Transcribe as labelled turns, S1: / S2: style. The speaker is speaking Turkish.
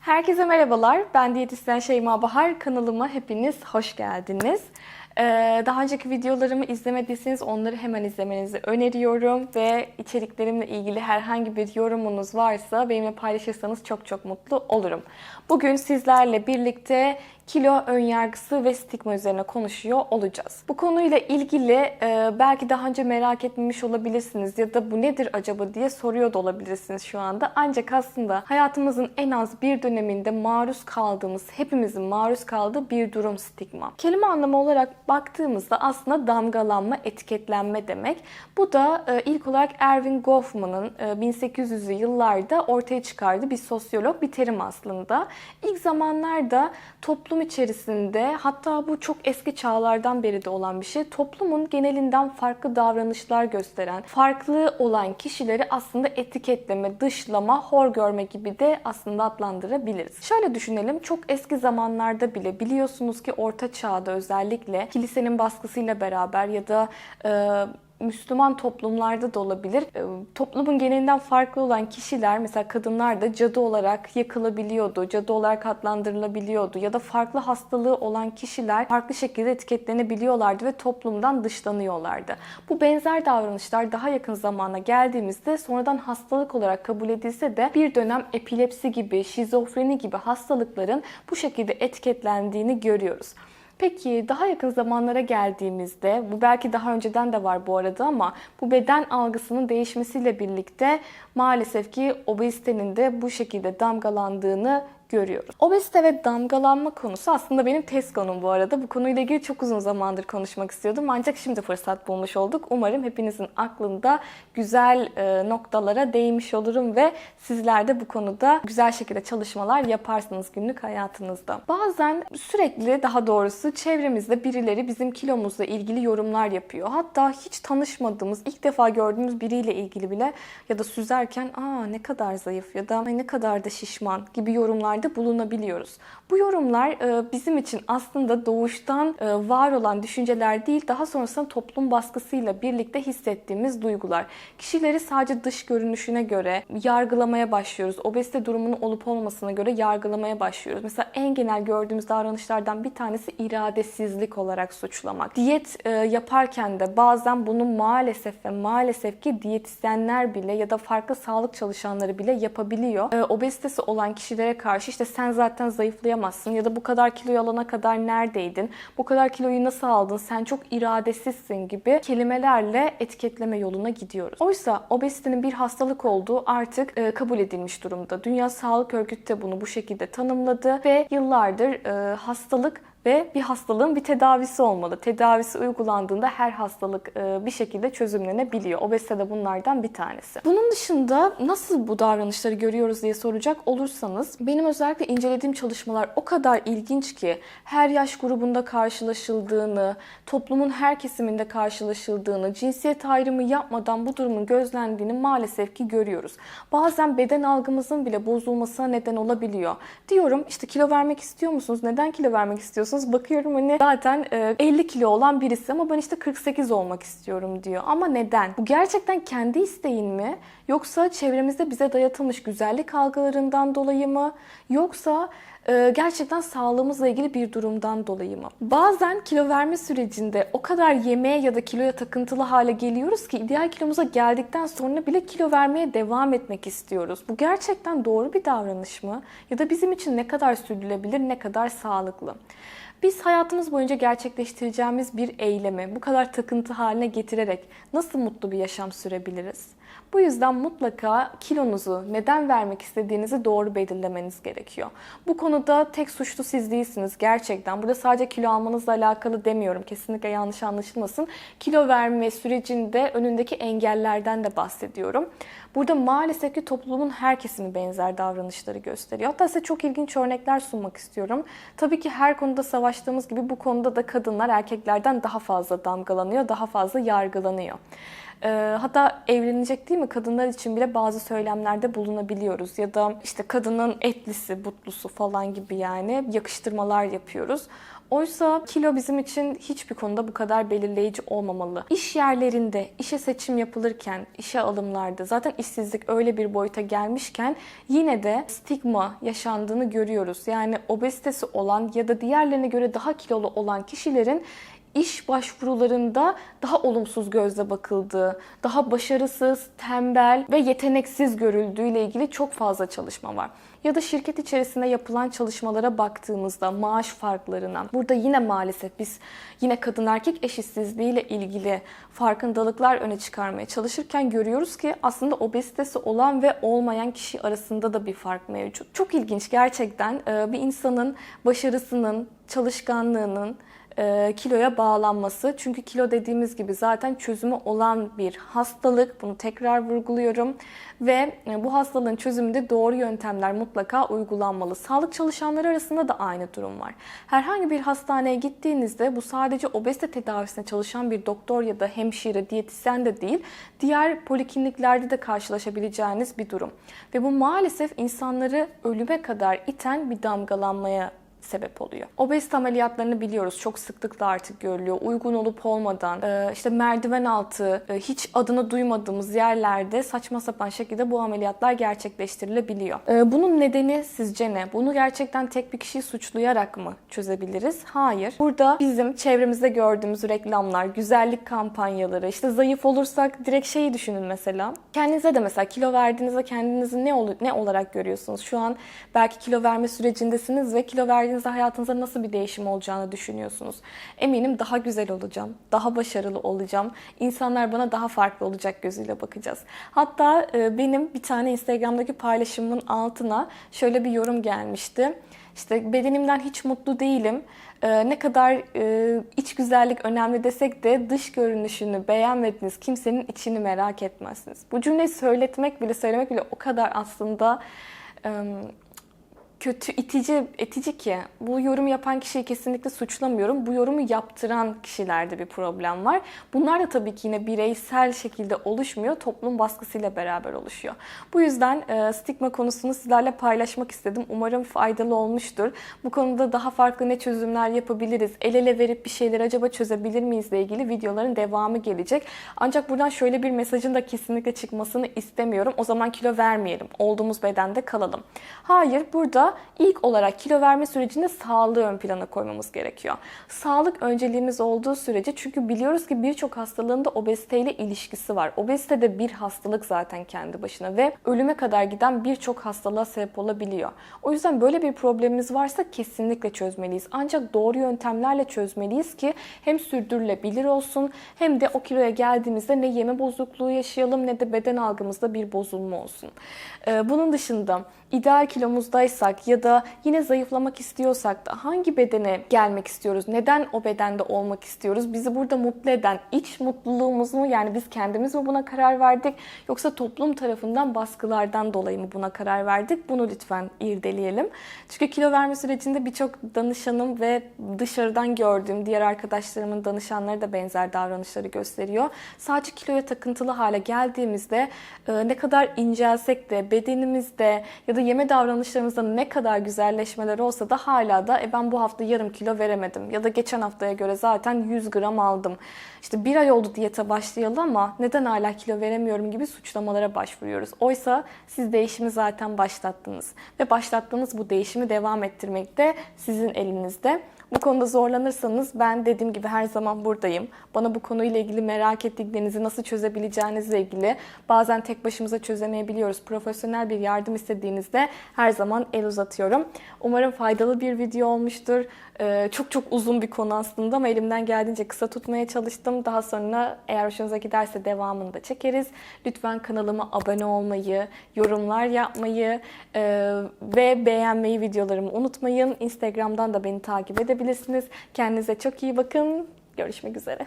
S1: Herkese merhabalar. Ben diyetisyen Şeyma Bahar. Kanalıma hepiniz hoş geldiniz. Ee, daha önceki videolarımı izlemediyseniz onları hemen izlemenizi öneriyorum ve içeriklerimle ilgili herhangi bir yorumunuz varsa benimle paylaşırsanız çok çok mutlu olurum. Bugün sizlerle birlikte kilo önyargısı ve stigma üzerine konuşuyor olacağız. Bu konuyla ilgili e, belki daha önce merak etmemiş olabilirsiniz ya da bu nedir acaba diye soruyor da olabilirsiniz şu anda. Ancak aslında hayatımızın en az bir döneminde maruz kaldığımız, hepimizin maruz kaldığı bir durum stigma. Kelime anlamı olarak baktığımızda aslında damgalanma, etiketlenme demek. Bu da e, ilk olarak Erving Goffman'ın e, 1800'lü yıllarda ortaya çıkardığı bir sosyolog bir terim aslında. İlk zamanlarda toplum içerisinde hatta bu çok eski çağlardan beri de olan bir şey. Toplumun genelinden farklı davranışlar gösteren, farklı olan kişileri aslında etiketleme, dışlama, hor görme gibi de aslında adlandırabiliriz. Şöyle düşünelim. Çok eski zamanlarda bile biliyorsunuz ki orta çağda özellikle kilisenin baskısıyla beraber ya da e, Müslüman toplumlarda da olabilir. E, Toplumun genelinden farklı olan kişiler mesela kadınlar da cadı olarak yakılabiliyordu, cadı olarak adlandırılabiliyordu ya da farklı hastalığı olan kişiler farklı şekilde etiketlenebiliyorlardı ve toplumdan dışlanıyorlardı. Bu benzer davranışlar daha yakın zamana geldiğimizde sonradan hastalık olarak kabul edilse de bir dönem epilepsi gibi, şizofreni gibi hastalıkların bu şekilde etiketlendiğini görüyoruz. Peki daha yakın zamanlara geldiğimizde, bu belki daha önceden de var bu arada ama bu beden algısının değişmesiyle birlikte maalesef ki obezitenin de bu şekilde damgalandığını görüyoruz. Obezite ve damgalanma konusu aslında benim test konum bu arada. Bu konuyla ilgili çok uzun zamandır konuşmak istiyordum ancak şimdi fırsat bulmuş olduk. Umarım hepinizin aklında güzel e, noktalara değmiş olurum ve sizler de bu konuda güzel şekilde çalışmalar yaparsınız günlük hayatınızda. Bazen sürekli daha doğrusu çevremizde birileri bizim kilomuzla ilgili yorumlar yapıyor. Hatta hiç tanışmadığımız, ilk defa gördüğümüz biriyle ilgili bile ya da süzerken aa ne kadar zayıf ya da "Ay, ne kadar da şişman gibi yorumlar yorumlarda bulunabiliyoruz. Bu yorumlar e, bizim için aslında doğuştan e, var olan düşünceler değil, daha sonrasında toplum baskısıyla birlikte hissettiğimiz duygular. Kişileri sadece dış görünüşüne göre yargılamaya başlıyoruz. Obezite durumunun olup olmasına göre yargılamaya başlıyoruz. Mesela en genel gördüğümüz davranışlardan bir tanesi iradesizlik olarak suçlamak. Diyet e, yaparken de bazen bunu maalesef ve maalesef ki diyetisyenler bile ya da farklı sağlık çalışanları bile yapabiliyor. Obezitesi olan kişilere karşı işte sen zaten zayıflayamazsın ya da bu kadar kiloyu alana kadar neredeydin? Bu kadar kiloyu nasıl aldın? Sen çok iradesizsin gibi kelimelerle etiketleme yoluna gidiyoruz. Oysa obezitenin bir hastalık olduğu artık e, kabul edilmiş durumda. Dünya Sağlık Örgütü de bunu bu şekilde tanımladı ve yıllardır e, hastalık ve bir hastalığın bir tedavisi olmalı. Tedavisi uygulandığında her hastalık e, bir şekilde çözümlenebiliyor. Obezite de bunlardan bir tanesi. Bunun dışında nasıl bu davranışları görüyoruz diye soracak olursanız benim özellikle incelediğim çalışmalar o kadar ilginç ki her yaş grubunda karşılaşıldığını, toplumun her kesiminde karşılaşıldığını, cinsiyet ayrımı yapmadan bu durumun gözlendiğini maalesef ki görüyoruz. Bazen beden algımızın bile bozulmasına neden olabiliyor. Diyorum işte kilo vermek istiyor musunuz? Neden kilo vermek istiyorsunuz? Bakıyorum hani zaten e, 50 kilo olan birisi ama ben işte 48 olmak istiyorum diyor. Ama neden? Bu gerçekten kendi isteğin mi? Yoksa çevremizde bize dayatılmış güzellik algılarından dolayı mı? Yoksa e, gerçekten sağlığımızla ilgili bir durumdan dolayı mı? Bazen kilo verme sürecinde o kadar yemeğe ya da kiloya takıntılı hale geliyoruz ki ideal kilomuza geldikten sonra bile kilo vermeye devam etmek istiyoruz. Bu gerçekten doğru bir davranış mı? Ya da bizim için ne kadar sürdürülebilir, ne kadar sağlıklı? Biz hayatımız boyunca gerçekleştireceğimiz bir eylemi bu kadar takıntı haline getirerek nasıl mutlu bir yaşam sürebiliriz? Bu yüzden mutlaka kilonuzu, neden vermek istediğinizi doğru belirlemeniz gerekiyor. Bu konuda tek suçlu siz değilsiniz gerçekten. Burada sadece kilo almanızla alakalı demiyorum. Kesinlikle yanlış anlaşılmasın. Kilo verme sürecinde önündeki engellerden de bahsediyorum. Burada maalesef ki toplumun her kesimi benzer davranışları gösteriyor. Hatta size çok ilginç örnekler sunmak istiyorum. Tabii ki her konuda savaştığımız gibi bu konuda da kadınlar erkeklerden daha fazla damgalanıyor, daha fazla yargılanıyor. E, hatta evlenecek değil mi kadınlar için bile bazı söylemlerde bulunabiliyoruz. Ya da işte kadının etlisi, butlusu falan gibi yani yakıştırmalar yapıyoruz. Oysa kilo bizim için hiçbir konuda bu kadar belirleyici olmamalı. İş yerlerinde, işe seçim yapılırken, işe alımlarda zaten işsizlik öyle bir boyuta gelmişken yine de stigma yaşandığını görüyoruz. Yani obezitesi olan ya da diğerlerine göre daha kilolu olan kişilerin iş başvurularında daha olumsuz gözle bakıldığı, daha başarısız, tembel ve yeteneksiz görüldüğüyle ilgili çok fazla çalışma var. Ya da şirket içerisinde yapılan çalışmalara baktığımızda maaş farklarına, burada yine maalesef biz yine kadın erkek eşitsizliğiyle ilgili farkındalıklar öne çıkarmaya çalışırken görüyoruz ki aslında obezitesi olan ve olmayan kişi arasında da bir fark mevcut. Çok ilginç gerçekten bir insanın başarısının, çalışkanlığının, e, kiloya bağlanması. Çünkü kilo dediğimiz gibi zaten çözümü olan bir hastalık. Bunu tekrar vurguluyorum. Ve e, bu hastalığın çözümünde doğru yöntemler mutlaka uygulanmalı. Sağlık çalışanları arasında da aynı durum var. Herhangi bir hastaneye gittiğinizde bu sadece obezite tedavisine çalışan bir doktor ya da hemşire, diyetisyen de değil, diğer polikliniklerde de karşılaşabileceğiniz bir durum. Ve bu maalesef insanları ölüme kadar iten bir damgalanmaya sebep oluyor. Obezite ameliyatlarını biliyoruz. Çok sıklıkla artık görülüyor. Uygun olup olmadan, e, işte merdiven altı, e, hiç adını duymadığımız yerlerde saçma sapan şekilde bu ameliyatlar gerçekleştirilebiliyor. E, Bunun nedeni sizce ne? Bunu gerçekten tek bir kişiyi suçlayarak mı çözebiliriz? Hayır. Burada bizim çevremizde gördüğümüz reklamlar, güzellik kampanyaları, işte zayıf olursak direkt şeyi düşünün mesela. Kendinize de mesela kilo verdiğinizde kendinizi ne ol- ne olarak görüyorsunuz? Şu an belki kilo verme sürecindesiniz ve kilo verdiğinizde hayatınızda nasıl bir değişim olacağını düşünüyorsunuz. Eminim daha güzel olacağım, daha başarılı olacağım. İnsanlar bana daha farklı olacak gözüyle bakacağız. Hatta e, benim bir tane Instagram'daki paylaşımın altına şöyle bir yorum gelmişti. İşte bedenimden hiç mutlu değilim. Ee, ne kadar e, iç güzellik önemli desek de dış görünüşünü beğenmediniz, kimsenin içini merak etmezsiniz. Bu cümleyi söyletmek bile, söylemek bile o kadar aslında e, kötü, itici, etici ki bu yorumu yapan kişiyi kesinlikle suçlamıyorum. Bu yorumu yaptıran kişilerde bir problem var. Bunlar da tabii ki yine bireysel şekilde oluşmuyor, toplum baskısıyla beraber oluşuyor. Bu yüzden e, stigma konusunu sizlerle paylaşmak istedim. Umarım faydalı olmuştur. Bu konuda daha farklı ne çözümler yapabiliriz, el ele verip bir şeyleri acaba çözebilir miyiz ile ilgili videoların devamı gelecek. Ancak buradan şöyle bir mesajın da kesinlikle çıkmasını istemiyorum. O zaman kilo vermeyelim, olduğumuz bedende kalalım. Hayır, burada ilk olarak kilo verme sürecinde sağlığı ön plana koymamız gerekiyor. Sağlık önceliğimiz olduğu sürece çünkü biliyoruz ki birçok hastalığın da obeziteyle ilişkisi var. Obezite de bir hastalık zaten kendi başına ve ölüme kadar giden birçok hastalığa sebep olabiliyor. O yüzden böyle bir problemimiz varsa kesinlikle çözmeliyiz. Ancak doğru yöntemlerle çözmeliyiz ki hem sürdürülebilir olsun hem de o kiloya geldiğimizde ne yeme bozukluğu yaşayalım ne de beden algımızda bir bozulma olsun. Ee, Bunun dışında ideal kilomuzdaysak ya da yine zayıflamak istiyorsak da hangi bedene gelmek istiyoruz? Neden o bedende olmak istiyoruz? Bizi burada mutlu eden iç mutluluğumuz mu? Yani biz kendimiz mi buna karar verdik? Yoksa toplum tarafından baskılardan dolayı mı buna karar verdik? Bunu lütfen irdeleyelim. Çünkü kilo verme sürecinde birçok danışanım ve dışarıdan gördüğüm diğer arkadaşlarımın danışanları da benzer davranışları gösteriyor. Sadece kiloya takıntılı hale geldiğimizde e, ne kadar incelsek de bedenimizde ya da yeme davranışlarımızda ne kadar güzelleşmeler olsa da hala da e, ben bu hafta yarım kilo veremedim ya da geçen haftaya göre zaten 100 gram aldım. İşte bir ay oldu diyete başlayalı ama neden hala kilo veremiyorum gibi suçlamalara başvuruyoruz. Oysa siz değişimi zaten başlattınız ve başlattığınız bu değişimi devam ettirmek de sizin elinizde. Bu konuda zorlanırsanız ben dediğim gibi her zaman buradayım. Bana bu konuyla ilgili merak ettiklerinizi nasıl çözebileceğinizle ilgili bazen tek başımıza çözemeyebiliyoruz. Profesyonel bir yardım istediğinizde her zaman el uzatıyorum. Umarım faydalı bir video olmuştur. Ee, çok çok uzun bir konu aslında ama elimden geldiğince kısa tutmaya çalıştım. Daha sonra eğer hoşunuza giderse devamını da çekeriz. Lütfen kanalıma abone olmayı, yorumlar yapmayı e, ve beğenmeyi videolarımı unutmayın. Instagram'dan da beni takip edebilirsiniz. Kendinize çok iyi bakın. Görüşmek üzere.